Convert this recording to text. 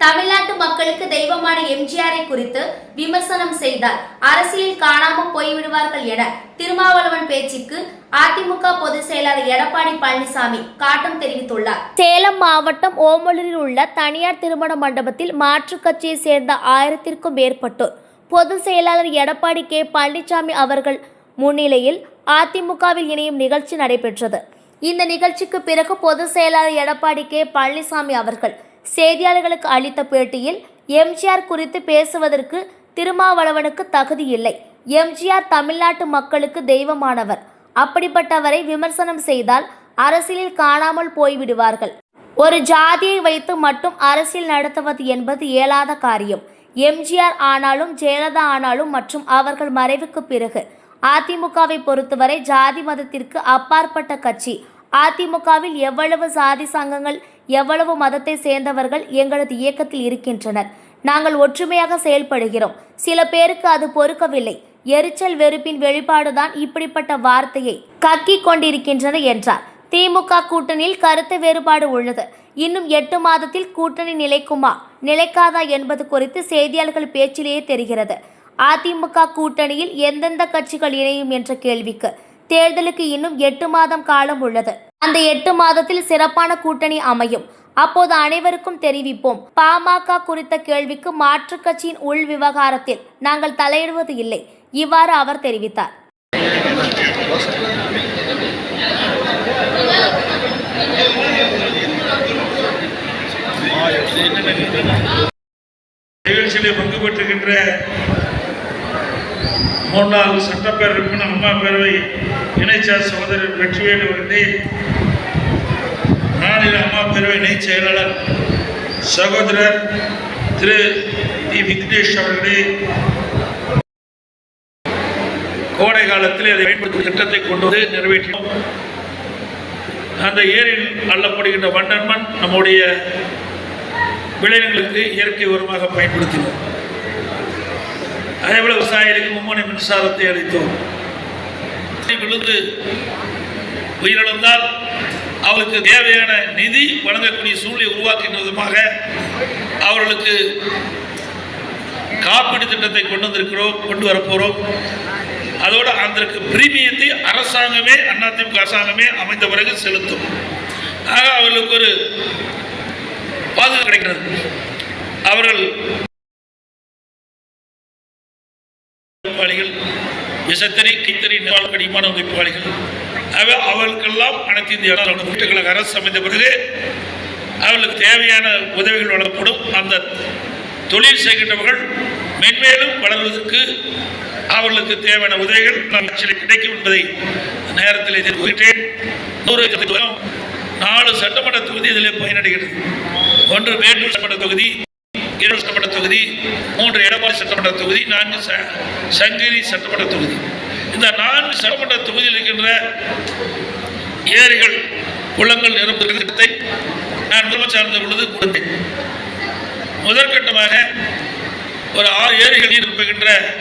தமிழ்நாட்டு மக்களுக்கு தெய்வமான எம்ஜிஆரை குறித்து விமர்சனம் செய்தார். அரசியல் காணாமல் போய்விடுவார்கள் என திருமாவளவன் பேச்சுக்கு அதிமுக பொதுச் செயலாளர் எடப்பாடி பழனிசாமி காட்டம் தெரிவித்துள்ளார். சேலம் மாவட்டம் ஓமலூரில் உள்ள தனியார் திருமண மண்டபத்தில் மாற்றுக் கட்சியை சேர்ந்த ஆயிரத்திற்கும் மேற்பட்டோர். பொதுச் செயலாளர் எடப்பாடி கே. பழனிசாமி அவர்கள் முன்னிலையில் அதிமுகவில் இணையும் நிகழ்ச்சி நடைபெற்றது. இந்த நிகழ்ச்சிக்கு பிறகு பொதுச் செயலாளர் எடப்பாடி கே. பழனிசாமி அவர்கள் செய்தியாளர்களுக்கு அளித்த பேட்டியில் எம்ஜிஆர் குறித்து பேசுவதற்கு திருமாவளவனுக்கு தகுதி இல்லை. எம்ஜிஆர் தமிழ்நாட்டு மக்களுக்கு தெய்வமானவர். அப்படிப்பட்டவரை விமர்சனம் செய்தால் அரசியலில் காணாமல் போய்விடுவார்கள். ஒரு ஜாதியை வைத்து மட்டும் அரசியல் நடத்துவது என்பது இயலாத காரியம். எம்ஜிஆர் ஆனாலும் ஜெயலலிதா ஆனாலும் மற்றும் அவர்கள் மறைவுக்கு பிறகு அதிமுகவை பொறுத்தவரை ஜாதி மதத்திற்கு அப்பாற்பட்ட கட்சி. அதிமுகவில் எவ்வளவு சாதி சங்கங்கள் எவ்வளவு மதத்தை சேர்ந்தவர்கள் எங்களது இயக்கத்தில் இருக்கின்றனர். நாங்கள் ஒற்றுமையாக செயல்படுகிறோம். சில பேருக்கு அது பொறுக்கவில்லை. எரிச்சல் வெறுப்பின் வெளிப்பாடுதான் இப்படிப்பட்ட வார்த்தையை கக்கி கொண்டிருக்கின்றன என்றார். திமுக கூட்டணியில் கருத்து வேறுபாடு உள்ளது. இன்னும் எட்டு மாதத்தில் கூட்டணி நிலைக்குமா? நிலைக்காதா என்பது குறித்து செய்தியாளர்கள் பேச்சிலேயே தெரிகிறது. அதிமுக கூட்டணியில் எந்தெந்த கட்சிகள் இணையும் என்ற கேள்விக்கு தேர்தலுக்கு இன்னும் எட்டு மாதம் காலம் உள்ளது. அந்த எட்டு மாதத்தில் சிறப்பான கூட்டணி அமையும். அப்போது அனைவருக்கும் தெரிவிப்போம். பாமக குறித்த கேள்விக்கு மாற்றுக் கட்சியின் உள் விவகாரத்தில் நாங்கள் தலையிடுவது இல்லை. இவ்வாறு அவர் தெரிவித்தார். பங்கு பெற்றுகின்ற முன்னாள் சட்டப்பேரவை அம்மா பேரவை இணைச்சார் சகோதரர் வெற்றிவேலு அவர்களே மாநில அம்மா பேரவை இணை செயலாளர் சகோதரர் திரு டி. விக்னேஷ் அவர்களே கோடை காலத்தில் அதை பயன்படுத்தும் திட்டத்தை கொண்டு வந்து நிறைவேற்றினோம். அந்த ஏரியில் அள்ளப்படுகின்ற வண்டல் நம்முடைய விளைநிலங்களுக்கு இயற்கை உரமாக பயன்படுத்தினோம். அதே போல விவசாயிகளுக்கு மும்முனை மின்சாரத்தை அளித்தோம். விழுந்து உயிரிழந்தால் அவருக்கு தேவையான நிதி வழங்கக்கூடிய சூழ்நிலை உருவாக்கின்ற விதமாக அவர்களுக்கு காப்பீடு திட்டத்தை கொண்டு வந்திருக்கிறோம் கொண்டு வரப்போகிறோம் அதோடு அதற்கு பிரீமியத்தை அரசாங்கமே அதிமுக அரசாங்கமே அமைந்த பிறகு செலுத்தும். ஆக அவர்களுக்கு ஒரு பாதுகாப்பு கிடைக்கிறது. அவர்கள் உழைப்பாளிகள் எசத்தனை கித்தனை நாள் கடிமான உழைப்பாளிகள் ஆக அவர்களுக்கெல்லாம் அனைத்து இந்திய கழக அரசு அமைந்த பிறகு அவர்களுக்கு தேவையான உதவிகள் வழங்கப்படும். அந்த தொழில் செய்கின்றவர்கள் மென்மேலும் வளர்வதற்கு அவர்களுக்கு தேவையான உதவிகள் நான் கிடைக்கும் என்பதை நேரத்தில் தெரிவித்தேன் நூறு நாலு சட்டமன்ற தொகுதி இதில் பயனடைகிறது. ஒன்று மேட்டூர் சட்டமன்ற தொகுதி ஈரோடு தொகுதி மூன்று எடப்பாடி சட்டமன்ற தொகுதி நான்கு ச- சங்ககிரி சட்டமன்ற தொகுதி. இந்த நான்கு சட்டமன்ற தொகுதியில் இருக்கின்ற ஏரிகள் குளங்கள் நிரம்புகிற திட்டத்தை நான் முதலமைச்சர் சார்ந்த பொழுது கொடுத்தேன். முதற்கட்டமாக ஒரு ஆறு ஏரிகள் நீர்